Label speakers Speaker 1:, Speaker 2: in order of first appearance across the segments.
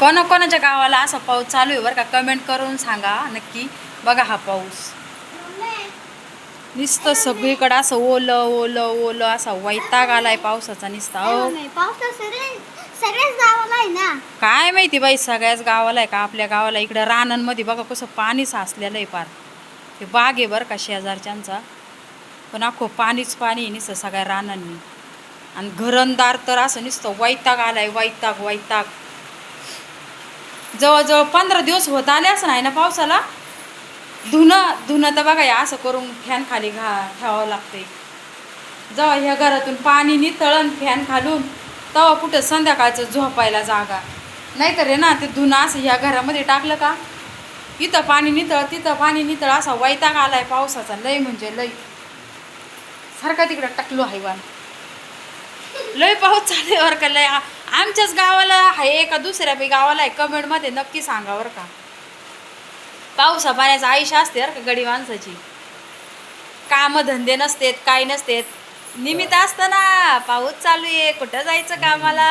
Speaker 1: कोणा कोणाच्या गावाला असा पाऊस चालू आहे बरं का? कमेंट करून सांगा नक्की बघा हा पाऊस. नुसतं सगळीकडं असं ओलं ओलं ओलं असा वैताग आलाय पावसाचा नुसता हो. काय माहिती बाई सगळ्याच गावाला आहे का? आपल्या गावाला इकडं रानांमध्ये बघा कसं पाणी साचलेलं आहे पार. हे बाग आहे बरं का शेजारच्यांचा. पण अख्खं पाणीच पाणी आहे नुसतं सगळ्या रानांनी. आणि घरंदार तर असं नुसतं वैताग आलाय वैताग वैताग. जवळजवळ पंधरा दिवस होत आले असं नाही ना पावसाला? धुणं धुणं तर बघा या असं करून फॅन खाली घा ठेवावं लागते जेव्हा ह्या घरातून पाणी नितळण फॅन खालून तेव्हा कुठं संध्याकाळचं झोपायला जागा. नाहीतर रे ना ते धुणं असं ह्या घरामध्ये टाकलं का? इथं पाणी नितळ तिथं पाणी नितळ असा वैताग आलाय पावसाचा. लय म्हणजे लय. सारखा तिकडं टाकलो हैवान लय पाऊस चालू आहे का लय आ- आमच्याच गावाला आहे का दुसऱ्या बी गावाला आहे. कमेंटमध्ये नक्की सांगा बरं का. पावसा पाण्याचं आयुष्य असते बरं का गडी माणसाची. काम धंदे नसतेत काय नसतेत. निमित्त असतं ना पाऊस चालू आहे कुठं जायचं कामाला?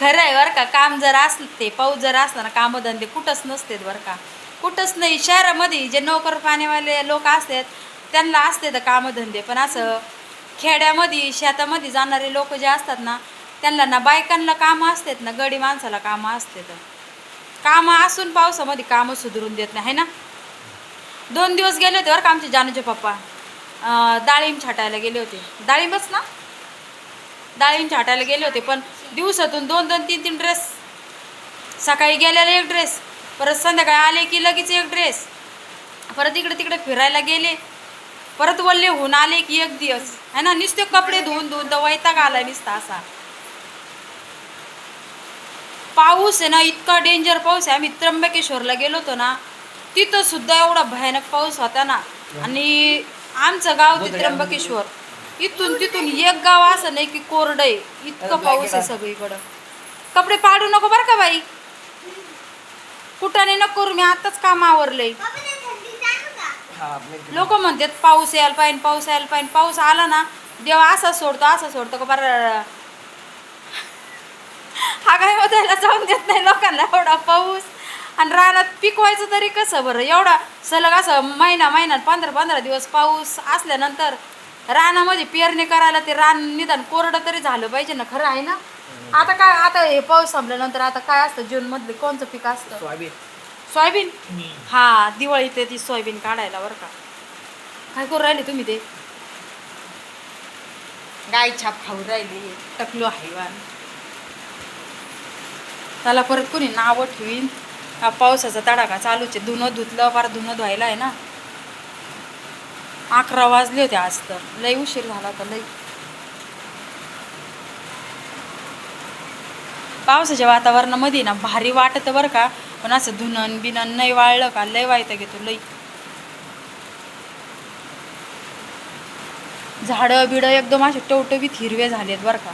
Speaker 1: खरं आहे बरं का काम जर असते पाऊस जर असला ना कामधंदे कुठंच नसतेत बरं का. कुठंच नाही शहरामध्ये जे नोकर पाण्यावाले लोक असतात त्यांना असते तर कामधंदे. पण असं खेड्यामध्ये शेतामध्ये जाणारे लोक जे असतात ना त्यांना ना बायकांना कामं असतात ना गडी माणसाला कामं असतात. कामं असून पावसामध्ये कामं सुधरून देत नाही है ना? दोन दिवस गेले होते बरं का आमचे जानूचे पप्पा. डाळिंब छाटायला गेले होते. डाळिंबच ना? डाळिंब छाटायला गेले होते पण दिवसातून दोन दोन तीन तीन ड्रेस. सकाळी गेल्याला एक ड्रेस परत संध्याकाळी आले की लगेच एक ड्रेस. परत इकडे तिकडे फिरायला गेले. परत वल्ले होऊन आले की एक दिवस. है ना? नुसते कपडे धुवून धुवून तर वैताग आलाय नुसता असा. पाऊस आहे ना इतका डेंजर पाऊस आहे. आम्ही त्र्यंबकेश्वरला गेलो होतो ना तिथं सुद्धा एवढा भयानक पाऊस होता ना. आणि आमचं गाव ते त्र्यंबकेश्वर. इथून तिथून एक गाव असं नाही की कोरडं आहे. इतकं पाऊस आहे सगळीकडं. कपडे पाडू नको बरं का बाई. कुठाने नको करू मी आताच काम आवरलंय लोक म्हणतात पाऊस यायला पाहिजे पाऊस यायला पाहिजे पाऊस आला ना देवा असा सोडतो असा सोडतो. का बरं? हा काय बदलायला जाऊन देत नाही लोकांना एवढा पाऊस. आणि रानात पिकवायचं तरी कसं बरं? एवढा सलग असं महिना महिना पंधरा पंधरा दिवस पाऊस असल्यानंतर रानामध्ये पेरणी करायला ते रान निदान कोरडं तरी झालं पाहिजे ना खरं आहे ना? आता काय आता हे पाऊस संपल्यानंतर आता काय असतं? जून मधले कोणतं पीक असतं?
Speaker 2: सोयाबीन?
Speaker 1: हा दिवाळीत ती सोयाबीन काढायला बरं का. काय करू राहिले तुम्ही ते? गाय छाप खाऊ राहिली. टकलो हैवान त्याला परत कोणी नावं ठेवीन? पावसाचा तडाखा चालूच आहे? धुणं धुतलं फार धुणं धुवायला आहे ना. अकरा वाजले होते आज तर. लई उशीर झाला होता लई. पावसाच्या वातावरणामध्ये ना भारी वाटतं बरं का. पण असं धुणन बिनन नाही वाळलं का? लय वायता घेतो लई झाडं बिडं एकदम असे टवटवीत हिरवे झालेत बरं का.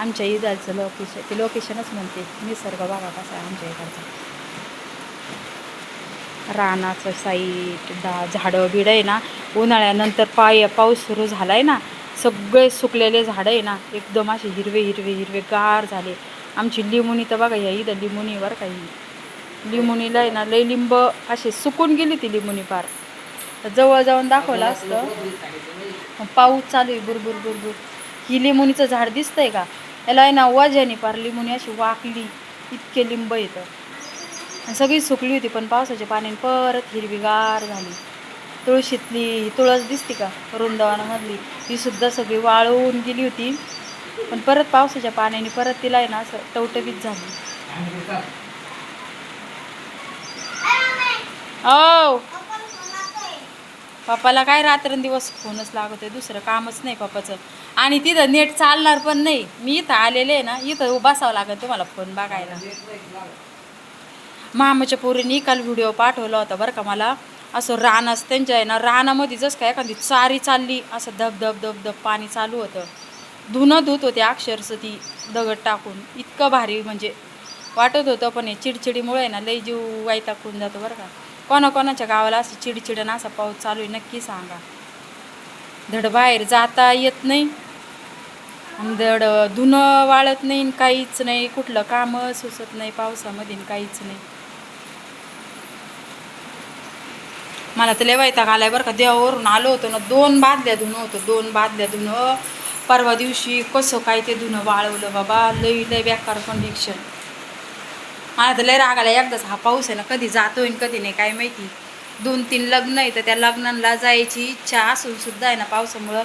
Speaker 1: आमच्या इदाचं लोकेशन ते लोकेशनच म्हणते निसर्ग बघा कसा आहे आमच्या इकडचा. रानाचं साईट दा झाडं बिडं आहे ना उन्हाळ्यानंतर पाय पाऊस सुरू झाला आहे ना सगळे सुकलेले झाडं आहे ना एकदम असे हिरवे हिरवे हिरवे गार झाले. आमची लिमुनी तर बघा ह्या इथं लिमुनी बरं का लिमुनीला आहे ना लय लिंब असे सुकून गेली ती लिमोनी पार. तर जवळ जाऊन दाखवलं असतं. पाऊस चालू आहे बुरबुर बुरबुर. ही लिमुनीचं झाड दिसतंय का? याला आहे ना वजाने पार लिमुनी अशी वाकली. इतके लिंब येतं. सगळी सुकली होती पण पावसाच्या पाण्याने परत हिरवीगार झाली. तुळशीतली ही तुळस दिसते का? वृंदावनामधली ही सुद्धा सगळी वाळून गेली होती. पण परत पावसाच्या पाण्याने परत तिला आहे ना असं टवटवीत झाली. हो पप्पाला काय रात्रंदिवस फोनच लागत आहे दुसरं कामच नाही पप्पाचं. आणि तिथं नेट चालणार पण नाही. मी इथं आलेले आहे ना इथं बसावं लागेल तुम्हाला फोन बघायला. मामाच्या पोरीने काल व्हिडिओ पाठवला होता बरं का मला. असं रान असं त्यांच्या आहे ना रानामध्ये जसं काय एखादी चारी चालली असं धब धब धब धब पाणी चालू होतं. धुणं धुत होते अक्षरशः ती दगड टाकून. इतकं भारी म्हणजे वाटत होतं पण हे चिडचिडीमुळे आहे ना लई जीव वैतागून जातो बरं का. कोणाकोणाच्या गावाला असं चिडचिडन असा पाऊस चालू आहे नक्की सांगा. धड बाहेर जाता येत नाही. आणि धुणं वाळत नाही काहीच नाही. कुठलं काम सुचत नाही पावसामध्ये काहीच नाही. मला तर लेवायता आलाय बरं का. देवावरून आलो होतो ना दोन बादल्या धुणं होतं दोन बादल्या धुणं. परवा दिवशी कसं काय ते धुणं वाळवलं बाबा लई लय बेकार कंडिक्शन मला तर लय राग आला एकदाच हा पाऊस आहे ना कधी जातोय आणि कधी नाही काय माहिती. दोन तीन लग्न आहे तर त्या लग्नांना जायची इच्छा असून सुद्धा आहे ना पावसामुळं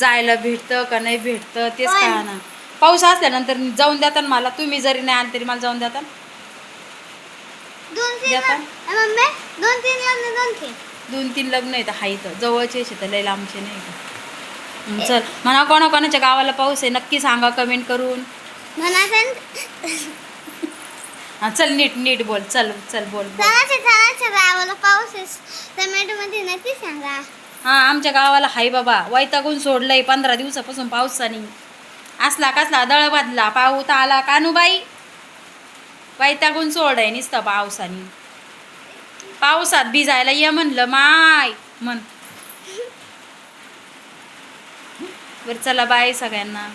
Speaker 1: जायला भेटतं का नाही भेटतं तेच कळा ना पाऊस असल्यानंतर जाऊन ना मला तुम्ही जरी नाही आले तरी मला जाऊन देता
Speaker 3: दोन तीन? लग्न- लग्न
Speaker 1: आहेत हाय तर जवळचे तर लय लांबचे नाही का चल. म्हणा कोणा कोणाच्या गावाला पाऊस आहे नक्की सांगा कमेंट करून.
Speaker 3: म्हणाचं
Speaker 1: हा चल नीट नीट बोल चल चल बोल
Speaker 3: गावाला पाऊस आहे टोमॅटो मध्ये नक्की सांगा.
Speaker 1: हा आमच्या गावाला हाय बाबा वैतागून सोडलंय पंधरा दिवसापासून पावसाने. असला कसला दळ बांधला पाऊत आला कानूबाई. वैतागून सोडाय नुसतं पावसाने. पावसात भिजायला ये म्हणलं माय म्हण. बरं चला बाय सगळ्यांना.